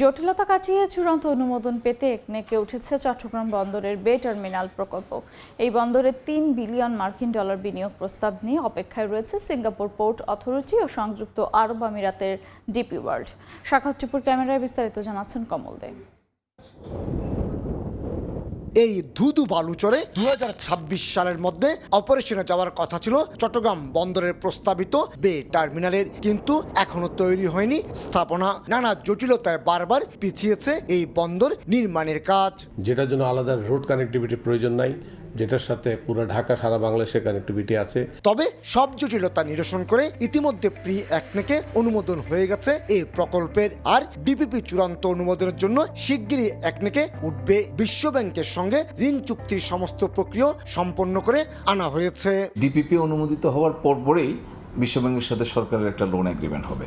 জটিলতা কাটিয়ে চূড়ান্ত অনুমোদন পেতে একনেকে উঠেছে চট্টগ্রাম বন্দরের বে টার্মিনাল প্রকল্প। এই বন্দরে তিন বিলিয়ন মার্কিন ডলার বিনিয়োগ প্রস্তাব নিয়ে অপেক্ষায় রয়েছে সিঙ্গাপুর পোর্ট অথরিটি ও সংযুক্ত আরব আমিরাতের ডিপি ওয়ার্ল্ড। শাখা ক্যামেরায় বিস্তারিত জানাচ্ছেন কমল দে। এই ধুধু বালুচরে দু হাজার ছাব্বিশ সালের মধ্যে অপারেশনে যাওয়ার কথা ছিল। চট্টগ্রাম বন্দরের প্রস্তাবিত বে টার্মিনালের কিন্তু এখনও তৈরি হয়নি স্থাপনা। নানা জটিলতায় বারবার পিছিয়েছে এই বন্দর নির্মাণের কাজ। যেটার জন্য আলাদা রোড কানেক্টিভিটি প্রয়োজন নাই যেটার সাথে পুরো ঢাকা সারা বাংলাদেশের কানেক্টিভিটি আছে। তবে সব জটিলতা নিরসন করে ইতিমধ্যে প্রি একনেকে অনুমোদন হয়ে গেছে এই প্রকল্পের। আর ডিপিপি চূড়ান্ত অনুমোদনের জন্য শিগগিরই একনেকে উঠবে বিশ্ব ব্যাংকের সঙ্গে ঋণ চুক্তির সমস্ত প্রক্রিয়া সম্পন্ন করে আনা হয়েছে। ডিপিপি অনুমোদিত হওয়ার পরপরেই বিশ্বব্যাংকের সাথে সরকারের একটা লোন এগ্রিমেন্ট হবে।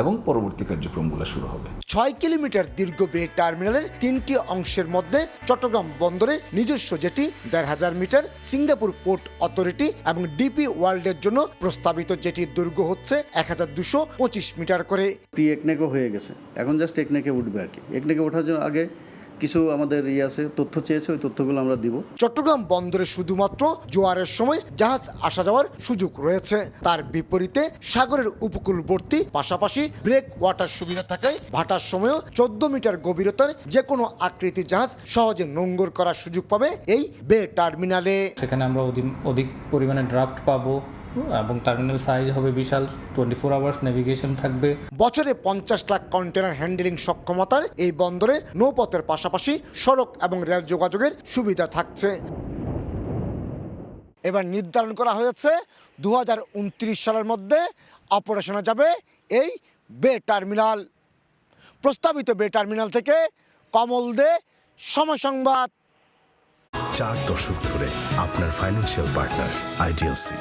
এবং পরবর্তী কার্যক্রমগুলো শুরু হবে। ছয় কিলোমিটার দীর্ঘ বে টার্মিনালের তিনটি অংশের মধ্যে চট্টগ্রাম বন্দরের নিজস্ব জেটি দেড় হাজার মিটার সিঙ্গাপুর পোর্ট অথরিটি এবং ডিপি ওয়ার্ল্ডের জন্য প্রস্তাবিত জেটির দুর্গ হচ্ছে এক হাজার দুশো পঁচিশ মিটার করে। প্রি একনেকও হয়ে গেছে। এখন জাস্ট একনেকে উঠবে আর কি। একনেকে ওঠার জন্য আগে কিছু আমাদের ইয়ে আছে তথ্য চেয়েছে ওই তথ্যগুলো আমরা দিব। চট্টগ্রাম বন্দরে শুধুমাত্র জোয়ারের সময় জাহাজ আসা যাওয়ার সুযোগ রয়েছে। তার বিপরীতে সাগরের উপকূলবর্তী পাশাপাশি ব্রেক ওয়াটার সুবিধা থাকায় ভাটার সময়ও চোদ্দ মিটার গভীরতার যে কোনো আকৃতি জাহাজ সহজে নোঙ্গর করার সুযোগ পাবে এই বে টার্মিনালে। সেখানে আমরা অধিক অধিক পরিমাণে ড্রাফট পাবো। এবং টার্মিনাল সাইজ হবে বিশাল টোয়েন্টি ফোর আওয়ার্স নেভিগেশন থাকবে। বছরে পঞ্চাশ লাখ কন্টেনার হ্যান্ডেলিং সক্ষমতার এই বন্দরে নৌপথের পাশাপাশি সড়ক এবং রেল যোগাযোগের সুবিধা থাকছে। এবার নির্ধারণ করা হয়েছে দু হাজার উনত্রিশ সালের মধ্যে অপারেশনে যাবে এই বে টার্মিনাল প্রস্তাবিত বে টার্মিনাল থেকে কমল দে সময় সংবাদ। চার দশক ধরে আপনার ফাইন্যান্সিয়াল পার্টনার আইডিএলসি